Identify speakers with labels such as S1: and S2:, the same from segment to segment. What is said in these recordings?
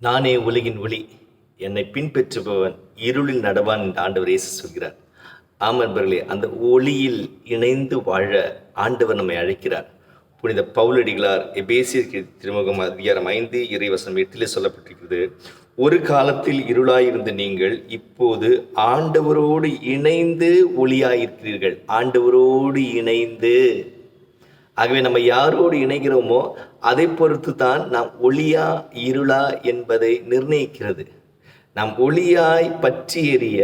S1: நானே உலகின் ஒளி. என்னை பின்பற்றுபவன் இருளில் நடவான் என்று ஆண்டவர் இயேசு சொல்கிறார். ஆம் நண்பர்களே அந்த ஒளியில் இணைந்து வாழ ஆண்டவர் நம்மை அழைக்கிறார். புனித பவுலடிகளார் எபேசிய திருமுகம் அதிகாரம் ஐந்து இறைவசனம் எட்டிலே சொல்லப்பட்டிருக்கிறது ஒரு காலத்தில் இருளாயிருந்த நீங்கள் இப்போது ஆண்டவரோடு இணைந்து ஒளியாயிருக்கிறீர்கள். ஆண்டவரோடு இணைந்து ஆகவே நம்ம யாரோடு இணைகிறோமோ அதை பொறுத்து தான் நாம் ஒளியா இருளா என்பதை நிர்ணயிக்கிறது. நாம் ஒளியாய் பற்றி எறிய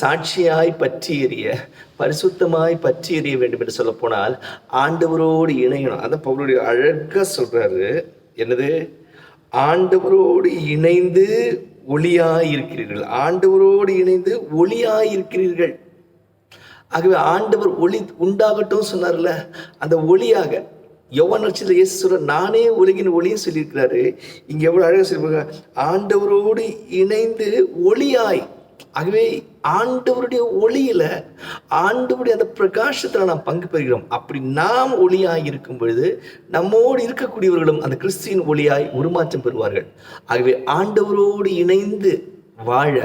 S1: சாட்சியாய் பற்றி எறிய பரிசுத்தமாய் பற்றி எறிய வேண்டும் என்று சொல்ல போனால் ஆண்டவரோடு இணையணும். அதான் பவுலுடைய அழகாக சொல்றாரு. என்னது? ஆண்டவரோடு இணைந்து ஒளியாய் இருக்கிறீர்கள் ஆண்டவரோடு இணைந்து ஒளியாய் இருக்கிறீர்கள் ஆகவே ஆண்டவர் ஒளி உண்டாகட்டும் சொன்னார்ல அந்த ஒளியாக யோவான் நட்சத்திர இயேசு சொல்ற நானே உலகின் ஒளியும் சொல்லியிருக்கிறாரு. இங்கே எவ்வளோ அழகாக சொல்லியிருக்காங்க ஆண்டவரோடு இணைந்து ஒளியாய். ஆகவே ஆண்டவருடைய ஒளியில ஆண்டவருடைய அந்த பிரகாசத்தில் நாம் பங்கு பெறுகிறோம். அப்படி நாம் ஒளியாய் இருக்கும் பொழுது நம்மோடு இருக்கக்கூடியவர்களும் அந்த கிறிஸ்தியின் ஒளியாய் உருமாற்றம் பெறுவார்கள். ஆகவே ஆண்டவரோடு இணைந்து வாழ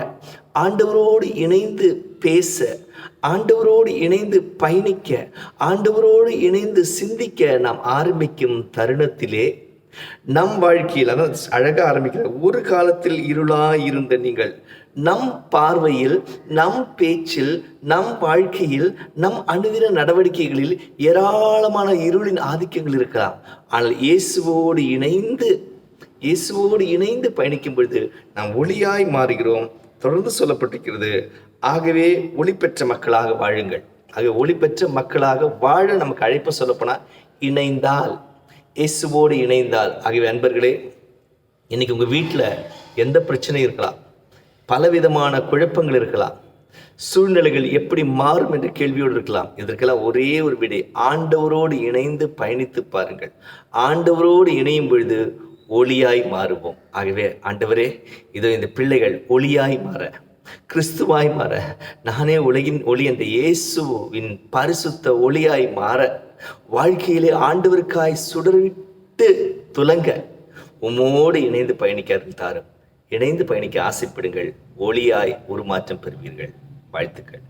S1: ஆண்டவரோடு இணைந்து பேச ஆண்டவரோடு இணைந்து பயணிக்க ஆண்டவரோடு இணைந்து சிந்திக்க நாம் ஆரம்பிக்கும் தருணத்திலே நம் வாழ்க்கையில் அதான் அழகாக ஆரம்பிக்கிற ஒரு காலத்தில் இருளாக இருந்த நீங்கள் நம் பார்வையில் நம் பேச்சில் நம் வாழ்க்கையில் நம் அணுதின நடவடிக்கைகளில் ஏராளமான இருளின் ஆதிக்கங்கள் இருக்கலாம். ஆனால் இயேசுவோடு இணைந்து இயேசுவோடு இணைந்து பயணிக்கும் பொழுது நாம் ஒளியாய் மாறுகிறோம். தொடர்ந்து சொல்லப்பட்டிருக்கிறது. ஆகவே ஒளி பெற்ற மக்களாக வாழுங்கள். ஆகவே ஒளி பெற்ற மக்களாக வாழ நமக்கு அழைப்பு சொல்லப்போனால் இணைந்தால். இயேசுவோடு இணைந்தால். ஆகியவை அன்பர்களே இன்னைக்கு உங்கள் வீட்டில் எந்த பிரச்சனையும் இருக்கலாம். பலவிதமான குழப்பங்கள் இருக்கலாம். சூழ்நிலைகள் எப்படி மாறும் என்ற கேள்வியோடு இருக்கலாம். இதற்கெல்லாம் ஒரே ஒரு விடை. ஆண்டவரோடு இணைந்து பயணித்து பாருங்கள். ஆண்டவரோடு இணையும் பொழுது ஒளியாய் மாறுவோம். ஆகவே ஆண்டவரே இதோ இந்த பிள்ளைகள் ஒளியாய் மாற கிறிஸ்துவாய் மாற நானே உலகின் ஒளி என்ற இயேசுவின் பரிசுத்த ஒளியாய் மாற வாழ்க்கையிலே ஆண்டவருக்காய் சுடர்விட்டு துலங்க உம்மோடு இணைந்து பயணிக்க தாரும். இணைந்து பயணிக்க ஆசைப்படுங்கள். ஒளியாய் உருமாற்றம் பெறுவீர்கள். வாழ்த்துக்கள்.